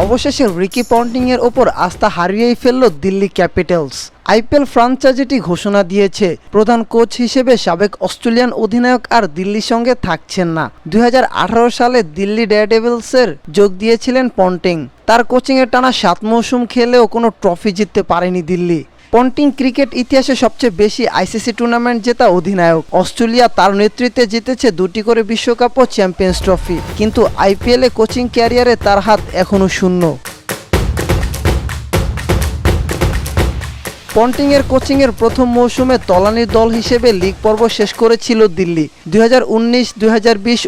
অবশেষে রিকি পন্টিংয়ের ওপর আস্থা হারিয়েই ফেলল দিল্লি ক্যাপিটালস। আইপিএল ফ্রাঞ্চাইজিটি ঘোষণা দিয়েছে, প্রধান কোচ হিসেবে সাবেক অস্ট্রেলিয়ান অধিনায়ক আর দিল্লির সঙ্গে থাকছেন না। দুই হাজার আঠারো সালে দিল্লি ডেয়ারডেভিলসের যোগ দিয়েছিলেন পন্টিং। তার কোচিংয়ে টানা সাত মৌসুম খেলেও কোনো ট্রফি জিততে পারেনি দিল্লি। পন্টিং ক্রিকেট ইতিহাসে সবচেয়ে বেশি আইসিসি টুর্নামেন্ট জেতা অধিনায়ক। অস্ট্রেলিয়া তার নেতৃত্বে জিতেছে দুটি করে বিশ্বকাপ ও চ্যাম্পিয়ন্স ট্রফি। কিন্তু আইপিএলে কোচিং ক্যারিয়ারে তার হাত এখনও শূন্য। পন্টিং কোচিংয়ের প্রথম মৌসুমে তলানির দল হিসেবে লিগ পর্ব শেষ করেছিল দিল্লি। দুই হাজার উনিশ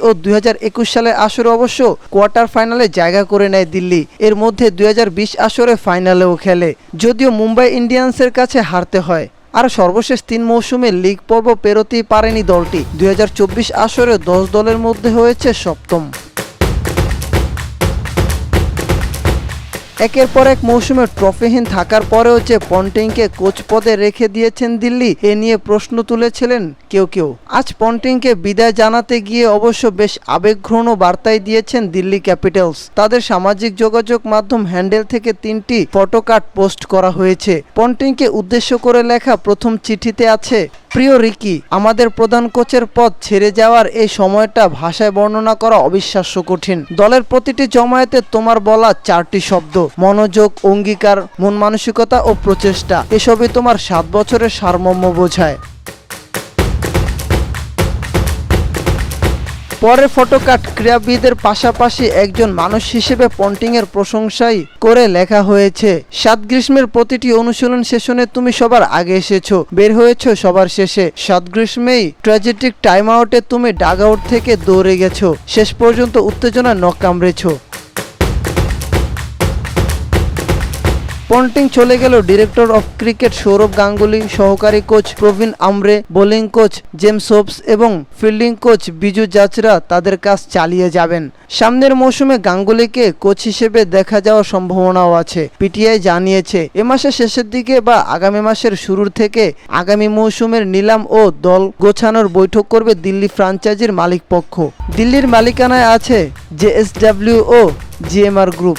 ও দুই হাজার একুশ সালে আসরে অবশ্য কোয়ার্টার ফাইনালে জায়গা করে নেয় দিল্লি। এর মধ্যে দুই হাজার বিশ আসরে ফাইনালেও খেলে, যদিও মুম্বাই ইন্ডিয়ান্সের কাছে হারতে হয়। আর সর্বশেষ তিন মৌসুমে লিগ পর্ব পেরোতেই পারেনি দলটি। দুই হাজার চব্বিশ আসরে দশ দলের মধ্যে হয়েছে সপ্তম। একের পর এক মৌসুমে ট্রফিহীন থাকার পরেও যে পন্টিংকে কোচ পদে রেখে দিয়েছেন দিল্লি, এ নিয়ে প্রশ্ন তুলেছিলেন কেউ কেউ। আজ পন্টিংকে বিদায় জানাতে গিয়ে অবশ্য বেশ আবেগঘ্ন বার্তাই দিয়েছেন দিল্লি ক্যাপিটালস। তাদের সামাজিক যোগাযোগ মাধ্যম হ্যান্ডেল থেকে তিনটি ফটোকার্ড পোস্ট করা হয়েছে। পন্টিংকে উদ্দেশ্য করে লেখা প্রথম চিঠিতে আছে প্রিয় রিকি, আমাদের প্রধান কোচের পদ ছেড়ে যাওয়ার এই সময়টা ভাষায় বর্ণনা করা অবিশ্বাস্য কঠিন। দলের প্রতিটি জমায়েতে তোমার বলা চারটি শব্দ, মনোযোগ, অঙ্গীকার, মন মানসিকতা ও প্রচেষ্টা, এসবই তোমার সাত বছরের সারমর্ম বোঝায়। পরে ফটোকাট ক্রীড়াবিদের পাশাপাশি একজন মানুষ হিসেবে পন্টিংয়ের প্রশংসাই করে লেখা হয়েছে। সাত গ্রীষ্মের প্রতিটি অনুশীলন সেশনে তুমি সবার আগে এসেছ, বের হয়েছো সবার শেষে। সাত গ্রীষ্মেই ট্র্যাজেটিক টাইম আউটে তুমি ডাগ আউট থেকে দৌড়ে গেছো। শেষ পর্যন্ত উত্তেজনা নখ কামড়েছো। পন্টিং চলে গেল director of cricket Sourav Ganguly, সহকারী coach Pravin Amre, bowling coach James Hopes এবং ফিল্ডিং কোচ বিজু জাচরা তাদের কাজ চালিয়ে যাবেন। সামনের মৌসুমে গাঙ্গুলিকে কোচ হিসেবে দেখা যাওয়ার সম্ভাবনাও আছে। পিটিআই জানিয়েছে, এ মাসের শেষের দিকে বা আগামী মাসের শুরুর থেকে আগামী মৌসুমের নিলাম ও দল গোছানোর বৈঠক করবে দিল্লি ফ্রাঞ্চাইজির মালিক পক্ষ। দিল্লির মালিকানায় আছে জেএসডব্লিউ ও জিএমআর গ্রুপ।